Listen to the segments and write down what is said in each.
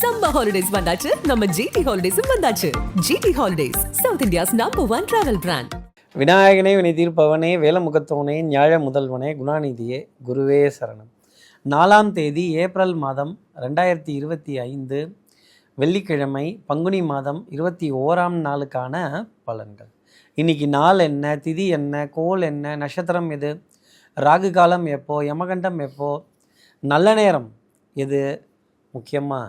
Summer holidays வந்தாச்சு. நம்ம GT ஹாலிடேஸும் வந்தாச்சு. GT holidays south India's number one travel brand விநாயகனே வினை தீர்ப்பவனே வேலமுகத்தவனே ஞாழ முதல்வனே குணாநிதியே குருவே சரணம். நாலாம் தேதி ஏப்ரல் மாதம் ரெண்டாயிரத்தி இருபத்தி ஐந்து வெள்ளிக்கிழமை பங்குனி மாதம் இருபத்தி ஓராம் நாளுக்கான பலன்கள். இன்னைக்கு நாள் என்ன திதி என்ன கோல் என்ன நட்சத்திரம் எது ராகு காலம் எப்போ யமகண்டம் எப்போ நல்ல நேரம் எது முக்கியமாக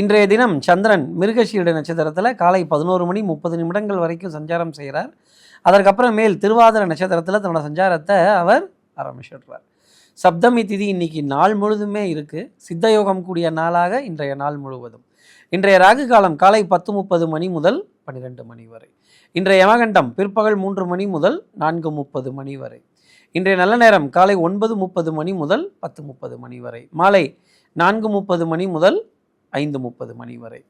இன்றைய தினம் சந்திரன் மிருகஷீட நட்சத்திரத்தில் காலை பதினோரு மணி முப்பது நிமிடங்கள் வரைக்கும் சஞ்சாரம் செய்கிறார். அதற்கப்புறம் மேல் திருவாதிர நட்சத்திரத்தில் தன்னோட சஞ்சாரத்தை அவர் ஆரம்பிச்சிடுறார். சப்தமி திதி இன்னைக்கு நாள் முழுதுமே இருக்குது சித்தயோகம் கூடிய நாளாக இன்றைய நாள் முழுவதும். இன்றைய ராகு காலம் காலை பத்து முப்பது மணி முதல் பன்னிரெண்டு மணி வரை. இன்றைய யமகண்டம் பிற்பகல் மூன்று மணி முதல் நான்கு முப்பது மணி வரை. இன்றைய நல்ல நேரம் காலை ஒன்பது முப்பது மணி முதல் பத்து முப்பது மணி வரை. மாலை நான்கு முப்பது மணி முதல் ஐந்து முப்பது மணி வரை.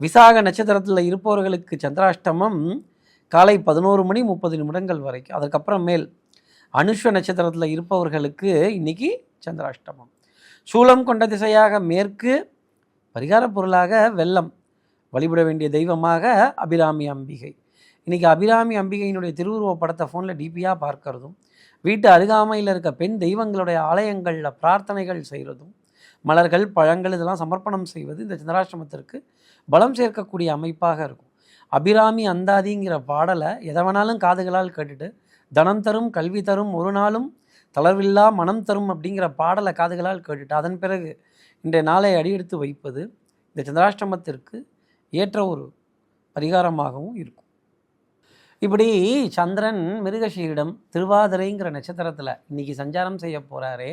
விசாக நட்சத்திரத்தில் இருப்பவர்களுக்கு சந்திராஷ்டமம் காலை பதினோரு மணி முப்பது நிமிடங்கள் வரைக்கும். அதுக்கப்புறம் மேல் அனுஷ நட்சத்திரத்தில் இருப்பவர்களுக்கு இன்னைக்கு சந்திராஷ்டமம். சூலம் கொண்ட திசையாக மேற்கு பரிகார பொருளாக வெள்ளம். வழிபட வேண்டிய தெய்வமாக அபிராமி அம்பிகை. இன்றைக்கி அபிராமி அம்பிகையினுடைய திருவுருவ படத்தை ஃபோனில் டிபியாக பார்க்கறதும் வீட்டு அருகாமையில் இருக்க பெண் தெய்வங்களுடைய ஆலயங்களில் பிரார்த்தனைகள் செய்கிறதும் மலர்கள் பழங்கள் இதெல்லாம் சமர்ப்பணம் செய்வது இந்த சந்திராஷ்டமத்திற்கு பலம் சேர்க்கக்கூடிய அமைப்பாக இருக்கும். அபிராமி அந்தாதிங்கிற பாடலை எதை வேணாலும் காதுகளால் கேட்டுட்டு தனம் தரும் கல்வி தரும் ஒரு நாளும் தளர்வில்லா மனம் தரும் அப்படிங்கிற பாடலை காதுகளால் கேட்டுட்டு அதன் பிறகு இன்றைய நாளை அடியெடுத்து வைப்பது இந்த சந்திராஷ்டமத்திற்கு ஏற்ற ஒரு பரிகாரமாகவும் இருக்கும். இப்படி சந்திரன் மிருகஷீரிடம் திருவாதிரைங்கிற நட்சத்திரத்தில் இன்றைக்கி சஞ்சாரம் செய்ய போகிறாரே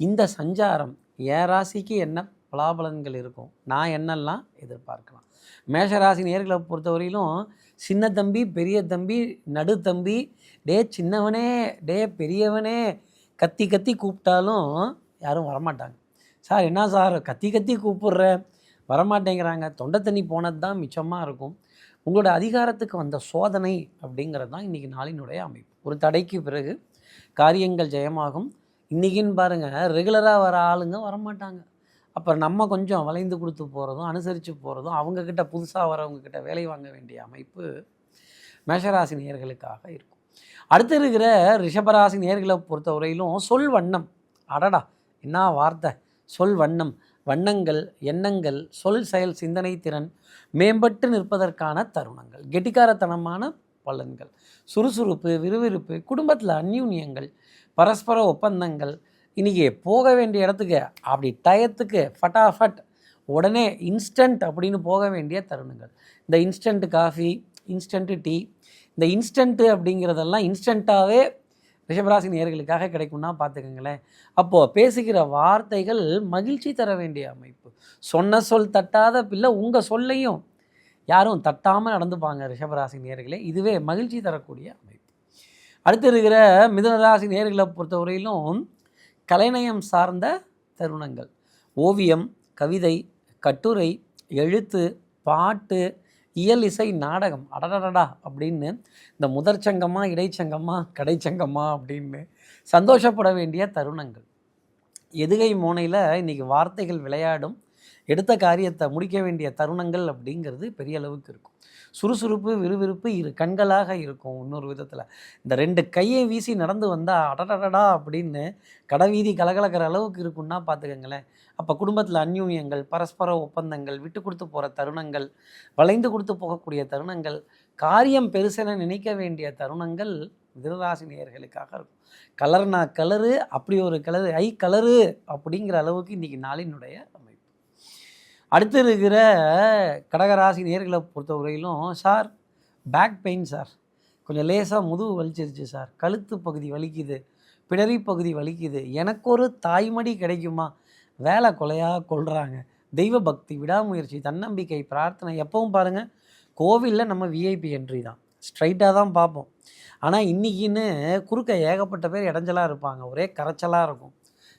இந்த சஞ்சாரம் என் ராசிக்கு என்ன பலாபலன்கள் இருக்கும்? நான் என்னெல்லாம் எதிர்பார்க்கலாம்? மேஷராசி நேர்களை பொறுத்தவரையிலும் சின்ன தம்பி பெரிய தம்பி நடு தம்பி டே சின்னவனே டே பெரியவனே கத்தி கத்தி கூப்பிட்டாலும் யாரும் வரமாட்டாங்க. சார் என்ன சார் கத்தி கத்தி கூப்பிடுற? வரமாட்டேங்கிறாங்க. தொண்டை தண்ணி போனது தான் மிச்சமாக இருக்கும். உங்களோட அதிகாரத்துக்கு வந்த சோதனை அப்படிங்கிறது தான் இன்றைக்கி நாளினுடைய அமைப்பு. ஒரு தடைக்கு பிறகு காரியங்கள் ஜெயமாகும். இன்றைக்கின்னு பாருங்கள் ரெகுலராக வர ஆளுங்க வரமாட்டாங்க. அப்புறம் நம்ம கொஞ்சம் வளைந்து கொடுத்து போகிறதும் அனுசரித்து போகிறதும் அவங்கக்கிட்ட புதுசாக வரவங்கக்கிட்ட வேலை வாங்க வேண்டிய அமைப்பு மேஷராசி நேர்களுக்காக இருக்கும். அடுத்து இருக்கிற ரிஷபராசி நேர்களை பொறுத்தவரையிலும் சொல் வண்ணம். அடடா என்ன வார்த்தை? சொல் வண்ணம். வண்ணங்கள் எண்ணங்கள் சொல் செயல் சிந்தனை திறன் மேம்பட்டு நிற்பதற்கான தருணங்கள். கெட்டிக்காரத்தனமான பலன்கள். சுறுசுறுப்பு விறுவிறுப்பு குடும்பத்தில் அந்யூன்யங்கள் பரஸ்பர ஒப்பந்தங்கள் இன்றைக்கி போக வேண்டிய இடத்துக்கு அப்படி டயத்துக்கு ஃபட்டாஃபட் உடனே இன்ஸ்டன்ட் அப்படின்னு போக வேண்டிய தருணங்கள். இந்த இன்ஸ்டன்ட் காஃபி இன்ஸ்டன்ட்டு டீ இந்த இன்ஸ்டன்ட்டு அப்படிங்கிறதெல்லாம் இன்ஸ்டண்ட்டாகவே ரிஷபராசி நேர்களுக்காக கிடைக்கும்னா பார்த்துக்கோங்களேன். அப்போது பேசுகிற வார்த்தைகள் மகிழ்ச்சி தர வேண்டிய அமைப்பு. சொன்ன சொல் தட்டாத பிள்ளை உங்கள் சொல்லையும் யாரும் தட்டாமல் நடந்துப்பாங்க ரிஷபராசி நேர்களே இதுவே மகிழ்ச்சி தரக்கூடிய அடுத்து இருக்கிற மிதனராசி நேர்களை பொறுத்தவரையிலும் கலைநயம் சார்ந்த தருணங்கள். ஓவியம் கவிதை கட்டுரை எழுத்து பாட்டு இயல் இசை நாடகம் அடடடடா அப்படின்னு இந்த முதற்சங்கமா இடைச்சங்கமா கடைச்சங்கமா அப்படின்னு சந்தோஷப்பட வேண்டிய தருணங்கள். எதுகை மோனையில் இன்றைக்கி வார்த்தைகள் விளையாடும் எடுத்த காரியத்தை முடிக்க வேண்டிய தருணங்கள் அப்படிங்கிறது பெரிய அளவுக்கு இருக்கும். சுறுசுறுப்பு விறுவிறுப்பு இரு கண்களாக இருக்கும் இன்னொரு விதத்தில். இந்த ரெண்டு கையை வீசி நடந்து வந்தால் அடடடடா அப்படின்னு கடைவீதி கலகலக்கிற அளவுக்கு இருக்குன்னா பார்த்துக்கங்களேன் அப்போ குடும்பத்தில் அந்யூன்யங்கள் பரஸ்பர ஒப்பந்தங்கள் விட்டு கொடுத்து போகிற தருணங்கள் வளைந்து கொடுத்து போகக்கூடிய தருணங்கள் காரியம் பெருசென நினைக்க வேண்டிய தருணங்கள் மிதனராசி நேயர்களுக்காக இருக்கும். கலர்னா கலரு அப்படி ஒரு கலரு ஐ கலரு அப்படிங்கிற அளவுக்கு இன்றைக்கி நாளினுடைய அடுத்து இருக்கிற கடகராசி நேர்களை பொறுத்தவரையிலும் சார் பேக் பெயின் சார். கொஞ்சம் லேசாக முதுகு வலிச்சிருச்சு சார். கழுத்து பகுதி வலிக்குது பிடரி பகுதி வலிக்குது. எனக்கு ஒரு தாய்மடி கிடைக்குமா? வேலை கொலையாக கொள்கிறாங்க தெய்வ பக்தி விடாமுயற்சி தன்னம்பிக்கை பிரார்த்தனை எப்பவும் பாருங்கள் கோவிலில் நம்ம விஐபி என்ட்ரி தான். ஸ்ட்ரைட்டாக தான் பார்ப்போம். ஆனால் இன்றைக்கின்னு குறுக்க ஏகப்பட்ட பேர் இடைஞ்சலாக இருப்பாங்க. ஒரே கரைச்சலாக இருக்கும்.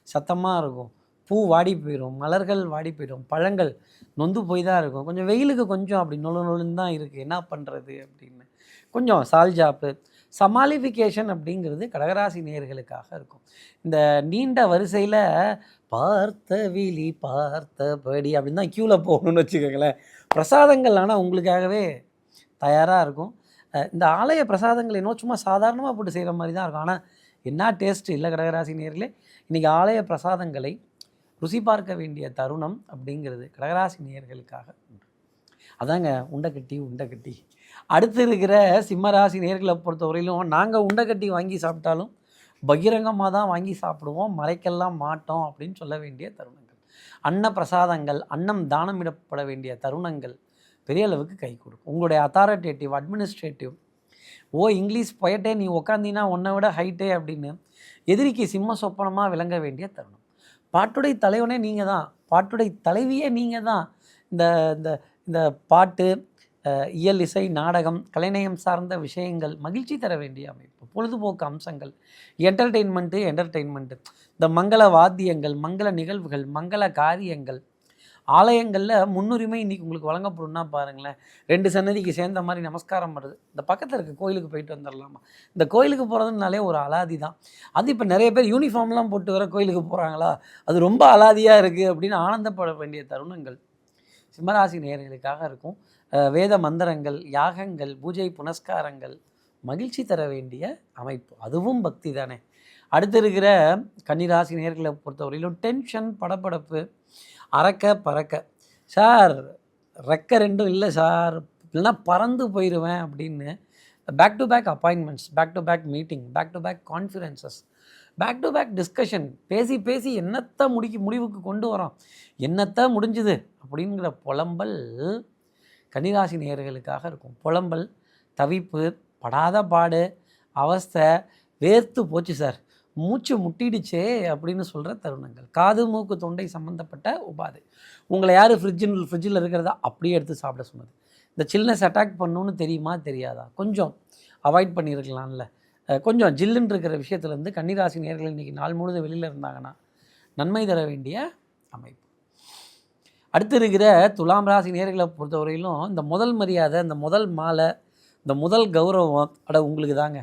சத்தமாக இருக்கும். பூ வாடி போயிடும் மலர்கள் வாடி போயிடும் பழங்கள் நொந்து போய் தான் இருக்கும். கொஞ்சம் வெயிலுக்கு கொஞ்சம் அப்படி நொழு நொழுன்னு தான் இருக்குது என்ன பண்ணுறது அப்படின்னு. கொஞ்சம் சால்ஜாப்பு சமாளிஃபிகேஷன் அப்படிங்கிறது கடகராசி நேர்களுக்காக இருக்கும். இந்த நீண்ட வரிசையில் பார்த்த விழி பார்த்தபடி அப்படின்னு தான் க்யூவில் போகணும்னு வச்சுக்கோங்களேன். பிரசாதங்கள் ஆனால் உங்களுக்காகவே தயாராக இருக்கும். இந்த ஆலய பிரசாதங்கள் இன்னும் சும்மா சாதாரணமாக போட்டு செய்கிற மாதிரி தான் இருக்கும். ஆனால் என்ன டேஸ்ட் இல்லை கடகராசி நேர்களே இன்றைக்கி ஆலய பிரசாதங்களை ருசி பார்க்க வேண்டிய தருணம் அப்படிங்கிறது கடகராசி நேயர்களுக்காக உண்டு. அதாங்க உண்டைக்கட்டி உண்டைக்கட்டி அடுத்து இருக்கிற சிம்மராசி நேர்களை பொறுத்தவரையிலும் நாங்கள் உண்டைக்கட்டி வாங்கி சாப்பிட்டாலும் பகிரங்கமாக தான் வாங்கி சாப்பிடுவோம் மறைக்கெல்லாம் மாட்டோம் அப்படின்னு சொல்ல வேண்டிய தருணங்கள். அன்ன பிரசாதங்கள் அன்னம் தானமிடப்பட வேண்டிய தருணங்கள் பெரிய அளவுக்கு கை கொடுக்கும். உங்களுடைய அத்தாரிட்டேட்டிவ் அட்மினிஸ்ட்ரேட்டிவ் ஓ இங்கிலீஷ் போயிட்டே நீ உக்காந்தீங்கன்னா உன்னை விட ஹைட்டே அப்படின்னு எதிரிக்கு சிம்ம சொப்பனமாக விளங்க வேண்டிய தருணம். பாட்டுடை தலைவனே நீங்கள் தான் பாட்டுடை தலைவியே நீங்கள் தான் இந்த இந்த இந்த பாட்டு இயல் இசை நாடகம் கலைநயம் சார்ந்த விஷயங்கள் மகிழ்ச்சி தர வேண்டிய அமைப்பு பொழுதுபோக்கு அம்சங்கள் என்டர்டெயின்மெண்ட்டு என்டர்டெயின்மெண்ட்டு இந்த மங்கள வாத்தியங்கள் மங்கள நிகழ்வுகள் மங்கள காரியங்கள் ஆலயங்களில் முன்னுரிமை இன்றைக்கி உங்களுக்கு வழங்கப்படும்னா பாருங்களேன். ரெண்டு சன்னதிக்கு சேர்ந்த மாதிரி நமஸ்காரம் பண்ணுறது இந்த பக்கத்தில் இருக்க கோயிலுக்கு போயிட்டு வந்துடலாமா? இந்த கோயிலுக்கு போகிறதுனாலே ஒரு அலாதி தான். அது இப்போ நிறைய பேர் யூனிஃபார்ம்லாம் போட்டு வர கோயிலுக்கு போகிறாங்களா அது ரொம்ப அலாதியாக இருக்குது அப்படின்னு ஆனந்தப்பட வேண்டிய தருணங்கள். சிம்மராசி நேர்களுக்காக இருக்கும். வேத மந்திரங்கள் யாகங்கள் பூஜை புனஸ்காரங்கள் மகிழ்ச்சி தர வேண்டிய அமைப்பு. அதுவும் பக்தி தானே. அடுத்து இருக்கிற கன்னிராசி நேர்களை பொறுத்தவரையிலும் டென்ஷன் படப்படப்பு அறக்க பறக்க. சார் ரெக்க ரெண்டும் இல்லை சார். இல்லைன்னா பறந்து போயிடுவேன் அப்படின்னு back to back appointments back to back meeting back to back conferences back to back discussion பேசி பேசி என்னத்தை முடிக்க முடிவுக்கு கொண்டு வரோம் என்னத்தை முடிஞ்சுது அப்படிங்கிற புலம்பல் கன்னிராசி நேர்களுக்காக இருக்கும். புலம்பல் தவிப்பு படாத பாடு அவஸ்தை வேர்த்து போச்சு சார். மூச்சு முட்டிடுச்சே அப்படின்னு சொல்கிற தருணங்கள். காது மூக்கு தொண்டை சம்மந்தப்பட்ட உபாதை. உங்களை யார் ஃப்ரிட்ஜின் ஃப்ரிட்ஜில் இருக்கிறதா அப்படியே எடுத்து சாப்பிட சொன்னது. இந்த சில்னஸ் அட்டாக் பண்ணுன்னு தெரியுமா? தெரியாதா? கொஞ்சம் அவாய்ட் பண்ணியிருக்கலாம்ல. கொஞ்சம் ஜில்லுன்னு இருக்கிற விஷயத்துலேருந்து கன்னிராசி நேர்கள் இன்றைக்கி நாள் முழுதும் வெளியில் இருந்தாங்கன்னா நன்மை தர வேண்டிய அமைப்பு. அடுத்து இருக்கிற துலாம் ராசி நேர்களை பொறுத்தவரையிலும் இந்த முதல் மரியாதை இந்த முதல் மாலை இந்த முதல் கௌரவம் அட உங்களுக்கு தாங்க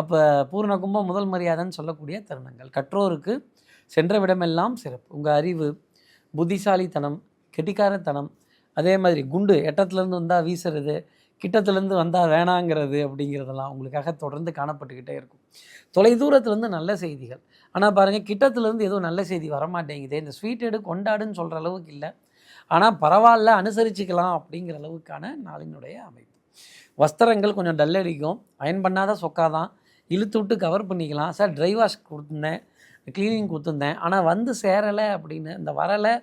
அப்போ பூர்ண கும்பம் முதல் மரியாதைன்னு சொல்லக்கூடிய தருணங்கள். கற்றோருக்கு சென்ற விடமெல்லாம் சிறப்பு. உங்கள் அறிவு புத்திசாலித்தனம் கெட்டிக்காரத்தனம் அதே மாதிரி குண்டு எட்டத்துலேருந்து வந்தால் வீசுறது கிட்டத்துலேருந்து வந்தால் வேணாங்கிறது அப்படிங்கிறதெல்லாம் உங்களுக்காக தொடர்ந்து காணப்பட்டுக்கிட்டே இருக்கும். தொலை தூரத்துலேருந்து நல்ல செய்திகள். ஆனால் பாருங்கள் கிட்டத்துலேருந்து எதுவும் நல்ல செய்தி வரமாட்டேங்குது. இந்த ஸ்வீட் எடு கொண்டாடுன்னு சொல்கிற அளவுக்கு இல்லை. ஆனால் பரவாயில்ல அனுசரிச்சுக்கலாம் அப்படிங்கிற அளவுக்கான நாளினுடைய அமைப்பு. வஸ்திரங்கள் கொஞ்சம் டல் அடிக்கும் அயன் பண்ணாத சொக்காதான். இழுத்து விட்டு கவர் பண்ணிக்கலாம். சார் ட்ரை வாஷ் கொடுத்துருந்தேன் க்ளீனிங் கொடுத்துருந்தேன். ஆனால் வந்து சேரலை அப்படின்னு இந்த வரலை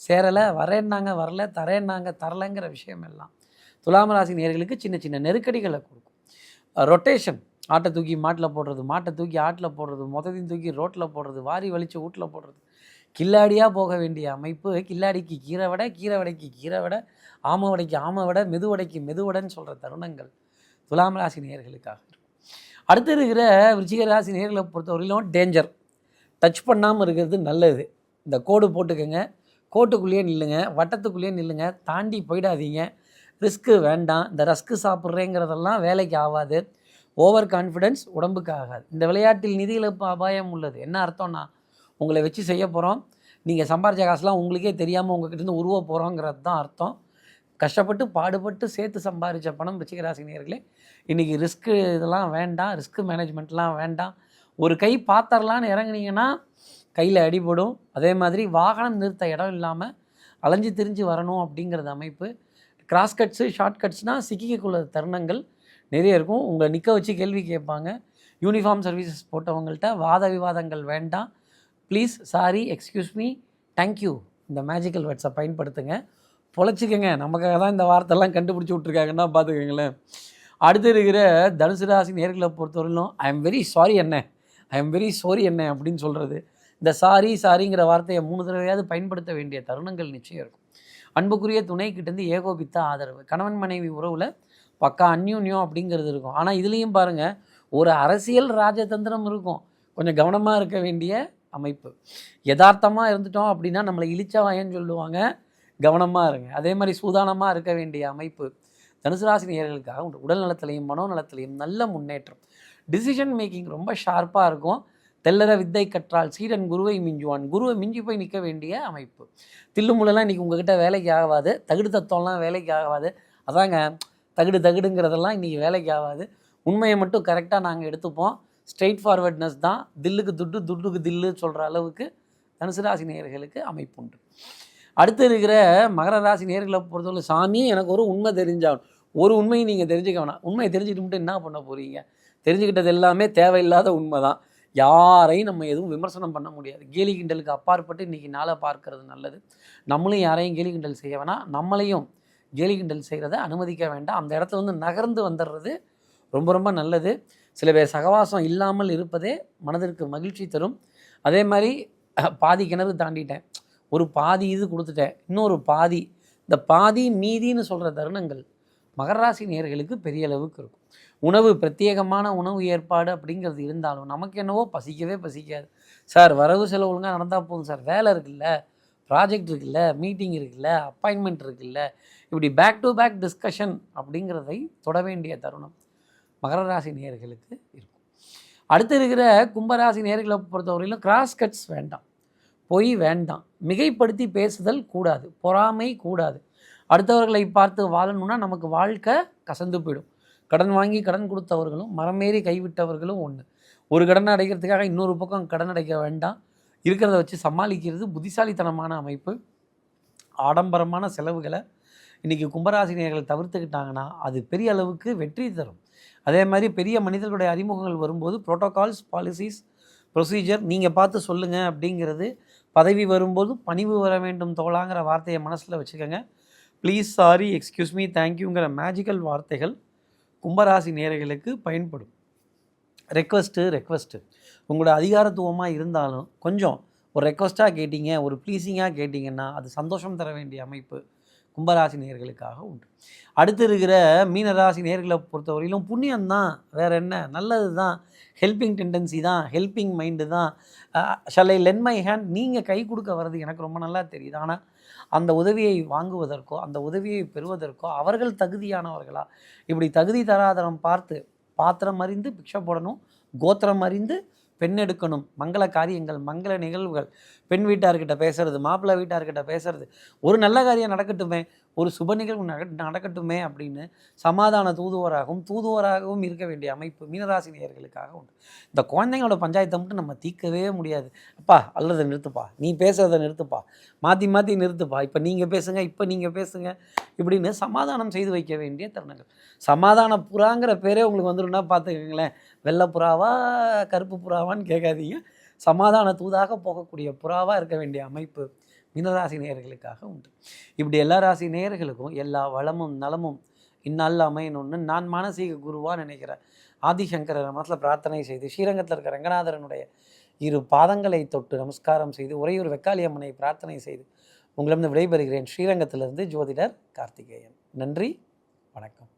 சேரலை வரேன்னாங்க வரல தரேன்னாங்க தரலைங்கிற விஷயம் எல்லாம் துலாம் ராசி நேர்களுக்கு சின்ன சின்ன நெருக்கடிகளை கொடுக்கும். ரொட்டேஷன் ஆட்டை தூக்கி மாட்டில் போடுறது மாட்டை தூக்கி ஆட்டில் போடுறது மொத்தத்தையும் தூக்கி ரோட்டில் போடுறது வாரி வலிச்சு வீட்டில் போடுறது. கில்லாடியாக போக வேண்டிய அமைப்பு கில்லாடிக்கு கீரை வடை கீரை வடைக்கு கீரை விட ஆமை வடைக்கு ஆமை விட மெதுவடைக்கு மெதுவடைன்னு சொல்கிற தருணங்கள் துலாம் ராசி நேர்களுக்காக. அடுத்து இருக்கிற விருச்சிக ராசி நேர்களை பொறுத்தவரையிலும் டேஞ்சர் டச் பண்ணாமல் இருக்கிறது நல்லது. இந்த கோடு போட்டுக்கோங்க. கோட்டுக்குள்ளேயே நில்லுங்க. வட்டத்துக்குள்ளேயே நில்லுங்க. தாண்டி போயிடாதீங்க. ரிஸ்க்கு வேண்டாம். இந்த ரஸ்க்கு சாப்பிட்றேங்கிறதெல்லாம் வேலைக்கு ஆகாது. ஓவர் கான்ஃபிடென்ஸ் உடம்புக்கு ஆகாது. இந்த விளையாட்டில் நிதி இழப்பு அபாயம் உள்ளது. என்ன அர்த்தம்னா உங்களை வச்சு செய்ய போகிறோம் நீங்கள் சம்பாரிச்ச காசுலாம் உங்களுக்கே தெரியாமல் உங்ககிட்டருந்து உருவ போகிறோங்கிறது தான் அர்த்தம். கஷ்டப்பட்டு பாடுபட்டு சேர்த்து சம்பாதிச்ச பணம் ரிச்சிகராசினியர்களே இன்றைக்கி ரிஸ்க்கு இதெல்லாம் வேண்டாம் ரிஸ்க்கு மேனேஜ்மெண்ட்லாம் வேண்டாம். ஒரு கை பாத்திரலான்னு இறங்குனீங்கன்னா கையில் அடிபடும். அதே மாதிரி வாகனம் நிறுத்த இடம் இல்லாமல் அலைஞ்சு திரிஞ்சு வரணும் அப்படிங்கிறது அமைப்பு. கிராஸ் கட்ஸு ஷார்ட் கட்ஸ்னால் சிக்கிக்கக்குள்ள தருணங்கள் நிறைய இருக்கும். உங்களை நிற்க வச்சு கேள்வி கேட்பாங்க. யூனிஃபார்ம் சர்வீசஸ் போட்டவங்கள்ட்ட வாத விவாதங்கள் வேண்டாம். Please sorry excuse me thank you இந்த மேஜிக்கல் வேர்ட்ஸை பயன்படுத்துங்க. பொழைச்சிக்கங்க. நமக்காக தான் இந்த வார்த்தைலாம் கண்டுபிடிச்சி விட்ருக்காங்கன்னா பார்த்துக்கோங்களேன். அடுத்து இருக்கிற தனுசு ராசி நேர்களை பொறுத்தவரையிலும் ஐ எம் வெரி சாரி என்ன? ஐ எம் வெரி சாரி என்ன? அப்படின்னு சொல்கிறது இந்த சாரி சாரிங்கிற வார்த்தையை மூணு தடவையாவது பயன்படுத்த வேண்டிய தருணங்கள் நிச்சயம் இருக்கும். அன்புக்குரிய துணை கிட்டேருந்து ஏகோபித்த ஆதரவு. கணவன் மனைவி உறவில் பக்கா அந்யூன்யம் அப்படிங்கிறது இருக்கும். ஆனால் இதுலேயும் பாருங்கள் ஒரு அரசியல் ராஜதந்திரம் இருக்கும். கொஞ்சம் கவனமாக இருக்க வேண்டிய அமைப்பு. யதார்த்தமாக இருந்துட்டோம் அப்படின்னா நம்மளை இழிச்சவாயன்னு சொல்லுவாங்க. கவனமாக இருங்க. அதே மாதிரி சூதானமாக இருக்க வேண்டிய அமைப்பு தனுசு ராசி உண்டு. உடல் நலத்திலையும் மனோநலத்திலையும் நல்ல முன்னேற்றம். டிசிஷன் மேக்கிங் ரொம்ப ஷார்ப்பாக இருக்கும். தெல்லற வித்தை கற்றால் சீடன் குருவை மிஞ்சுவான். குருவை மிஞ்சி போய் நிற்க வேண்டிய அமைப்பு. தில்லுமுள்ளெல்லாம் இன்றைக்கி உங்ககிட்ட வேலைக்கு ஆகாது. தகுடு தத்துவம்லாம் வேலைக்கு ஆகாது. அதாங்க தகுடு தகுடுங்கிறதெல்லாம் இன்றைக்கி வேலைக்கு ஆகாது. உண்மையை மட்டும் கரெக்டாக நாங்கள் எடுத்துப்போம். ஸ்ட்ரெயிட் ஃபார்வர்ட்னஸ் தான். தில்லுக்கு துட்டு துட்டுக்கு தில்லு சொல்கிற அளவுக்கு தனுசு ராசி நேயர்களுக்கு அமைப்பு உண்டு அடுத்து இருக்கிற மகர ராசி நேர்களை பொறுத்தவரை சாமி எனக்கு ஒரு உண்மை தெரிஞ்சாகணும். ஒரு உண்மையை நீங்கள் தெரிஞ்சுக்க வேணாம். உண்மையை தெரிஞ்சுக்கிட்டு மட்டும் என்ன பண்ண போகிறீங்க தெரிஞ்சுக்கிட்டது எல்லாமே தேவையில்லாத உண்மை தான் யாரையும் நம்ம எதுவும் விமர்சனம் பண்ண முடியாது. கேலி கிண்டலுக்கு அப்பாற்பட்டு இன்றைக்கி நாளை பார்க்கறது நல்லது. நம்மளும் யாரையும் கேலி கிண்டல் செய்ய வேணாம். நம்மளையும் கேலி கிண்டல் செய்கிறத அனுமதிக்க வேண்டாம். அந்த இடத்துல வந்து நகர்ந்து வந்துடுறது ரொம்ப ரொம்ப நல்லது. சில பேர் சகவாசம் இல்லாமல் இருப்பதே மனதிற்கு மகிழ்ச்சி தரும். அதே மாதிரி பாதி கிணறு தாண்டிட்டேன். ஒரு பாதி இது கொடுத்துட்டேன். இன்னொரு பாதி. இந்த பாதி மீதின்னு சொல்கிற தருணங்கள் மகர ராசி நேயர்களுக்கு பெரிய அளவுக்கு இருக்கும். உணவு பிரத்யேகமான உணவு ஏற்பாடு அப்படிங்கிறது இருந்தாலும் நமக்கு என்னவோ பசிக்கவே பசிக்காது. சார் வரவு செலவு ஒழுங்காக நடந்தால் போதும் சார். வேலை இருக்குல்ல ப்ராஜெக்ட் இருக்குல்ல மீட்டிங் இருக்குல்ல அப்பாயின்மெண்ட் இருக்குல்ல. இப்படி பேக் டு பேக் டிஸ்கஷன் அப்படிங்கிறதை தொட வேண்டிய தருணம் மகர ராசி நேயர்களுக்கு இருக்கும். அடுத்து இருக்கிற கும்பராசி நேர்களை பொறுத்தவரையிலும் கிராஸ் கட்ஸ் வேண்டாம். பொய் வேண்டாம். மிகைப்படுத்தி பேசுதல் கூடாது. பொறாமை கூடாது. அடுத்தவர்களை பார்த்து வாழணும்னா நமக்கு வாழ்க்கை கசந்து போயிடும். கடன் வாங்கி கடன் கொடுத்தவர்களும் மரமேறி கைவிட்டவர்களும் ஒன்று ஒரு கடன் அடைக்கிறதுக்காக இன்னொரு பக்கம் கடன் அடைக்க வேண்டாம். இருக்கிறத வச்சு சமாளிக்கிறது புத்திசாலித்தனமான அமைப்பு. ஆடம்பரமான செலவுகளை இன்றைக்கி கும்பராசினியர்கள் தவிர்த்துக்கிட்டாங்கன்னா அது பெரிய அளவுக்கு வெற்றி தரும். அதே மாதிரி பெரிய மனிதர்களுடைய அறிமுகங்கள் வரும்போது ப்ரோட்டோகால்ஸ் பாலிசிஸ் ப்ரொசீஜர் நீங்கள் பார்த்து சொல்லுங்கள் அப்படிங்கிறது பதவி வரும்போது பணிவு வர வேண்டும் தோழாங்கிற வார்த்தையை மனசில் வச்சுக்கோங்க. ப்ளீஸ் சாரி எக்ஸ்கியூஸ் மீ தேங்க்யூங்கிற மேஜிக்கல் வார்த்தைகள் கும்பராசி நேயர்களுக்கு பயன்படும். ரெக்வஸ்ட்டு ரெக்வஸ்ட்டு உங்களோட அதிகாரத்துவமாக இருந்தாலும் கொஞ்சம் ஒரு ரெக்வஸ்ட்டாக கேட்டீங்க ஒரு ப்ளீஸிங்காக கேட்டிங்கன்னா அது சந்தோஷம் தர வேண்டிய அமைப்பு. கும்பராசி நேர்களுக்காக உண்டு. அடுத்து இருக்கிற மீனராசி நேர்களை பொறுத்தவரையிலும் புண்ணியம் தான் வேற என்ன? நல்லது தான் ஹெல்பிங் டெண்டன்சி தான். ஹெல்பிங் மைண்டு தான் ஷலை லென் மை ஹேண்ட் நீங்கள் கை கொடுக்க வர்றது எனக்கு ரொம்ப நல்லா தெரியுது. ஆனால் அந்த உதவியை வாங்குவதற்கோ அந்த உதவியை பெறுவதற்கோ அவர்கள் தகுதியானவர்களா? இப்படி தகுதி தராதரம் பார்த்து பாத்திரம் அறிந்து பிக்ஷை போடணும் கோத்திரம் அறிந்து பெண் எடுக்கணும். மங்கள காரியங்கள் மங்கள நிகழ்வுகள். பெண் வீட்டார்கிட்ட பேசுறது மாப்பிள்ளை வீட்டார்கிட்ட பேசுறது. ஒரு நல்ல காரியம் நடக்கட்டுமே ஒரு சுப நிகழ்வு நட- நடக்கட்டுமே அப்படின்னு சமாதான தூதுவராகவும் தூதுவராகவும் இருக்க வேண்டிய அமைப்பு மீனராசி நேயர்களுக்காக உண்டு. இந்த குழந்தைங்களோட பஞ்சாயத்தை மட்டும் நம்ம தீர்க்கவே முடியாது. அப்பா அல்லதை நிறுத்துப்பா. நீ பேசுறதை நிறுத்துப்பா. மாற்றி மாற்றி நிறுத்துப்பா. இப்போ நீங்கள் பேசுங்க இப்போ நீங்கள் பேசுங்க இப்படின்னு சமாதானம் செய்து வைக்க வேண்டிய தருணங்கள். சமாதான புறாங்கிற பேரே உங்களுக்கு வந்துடும்னா பார்த்துக்கங்களேன். வெள்ளை புறாவா கருப்பு புறாவான்னு கேட்காதீங்க. சமாதான தூதாக போகக்கூடிய புறாவாக இருக்க வேண்டிய அமைப்பு மீனராசி நேயர்களுக்காக உண்டு. இப்படி எல்லா ராசி நேயர்களுக்கும் எல்லா வளமும் நலமும் இந்நாளில் அமையணும்னு நான் மானசீக குருவாக நினைக்கிறேன் ஆதிசங்கரர் மனசில் பிரார்த்தனை செய்து ஸ்ரீரங்கத்தில் இருக்கிற ரங்கநாதரனுடைய இரு பாதங்களை தொட்டு நமஸ்காரம் செய்து உறையூர் வெக்காளியம்மனை பிரார்த்தனை செய்து உங்களிடம் விடைபெறுகிறேன் ஸ்ரீரங்கத்திலிருந்து ஜோதிடர் கார்த்திகேயன். நன்றி வணக்கம்.